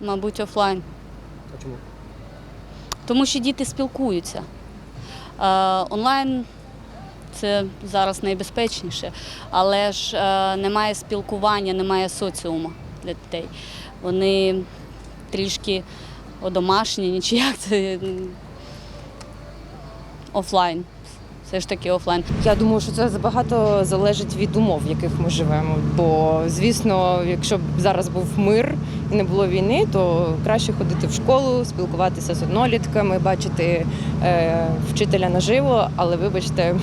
Мабуть, офлайн. А чому? Тому що діти спілкуються. Е, онлайн це зараз найбезпечніше, але ж е, немає спілкування, немає соціуму для дітей. Вони трішки одомашнені, чи як це офлайн. Все ж таки офлайн. Я думаю, що це забагато залежить від умов, в яких ми живемо. Бо, звісно, якщо б зараз був мир і не було війни, то краще ходити в школу, спілкуватися з однолітками, бачити е, вчителя наживо. Але вибачте,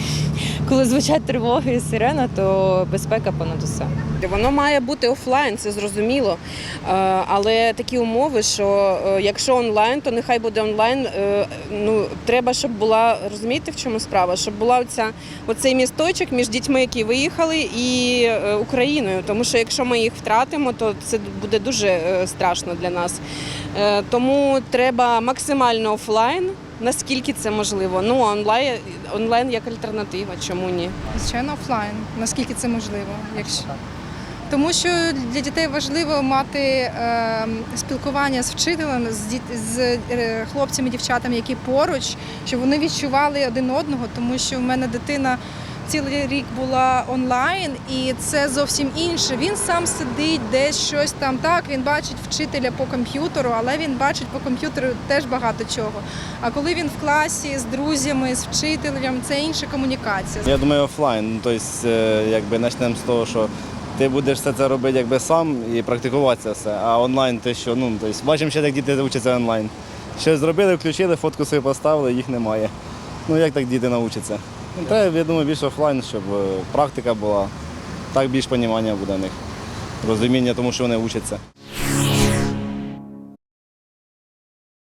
коли звучать тривоги і сирена, то безпека понад усе. Воно має бути офлайн, це зрозуміло. Е, Але такі умови, що е, якщо онлайн, то нехай буде онлайн. Е, Ну треба, щоб була розумієте, в чому справа? Щоб була оця оцей місточок між дітьми, які виїхали, і Україною. Тому що якщо ми їх втратимо, то це буде дуже страшно для нас. Тому треба максимально офлайн. Наскільки це можливо? Ну онлайн онлайн як альтернатива. Чому ні? Звичайно, офлайн, наскільки це можливо. Якщо... Тому що для дітей важливо мати е, спілкування з вчителем, з, діт... з е, хлопцями, дівчатами, які поруч, щоб вони відчували один одного, тому що в мене дитина цілий рік була онлайн, і це зовсім інше. Він сам сидить десь щось там. Так, він бачить вчителя по комп'ютеру, але він бачить по комп'ютеру теж багато чого. А коли він в класі з друзями, з вчителем, це інша комунікація. Я думаю, офлайн. Тобто, якби почнемо з того, що ти будеш все це робити якби сам і практикуватися все. А онлайн ти що, ну, тобто, бачимо ще, як діти вчаться онлайн. Щось зробили, включили, фотку собі поставили, їх немає. Ну як так діти навчаться? Ну, Треба, я думаю, більше офлайн, щоб е, практика була. Так більш розуміння буде в них. Розуміння тому, що вони вчаться.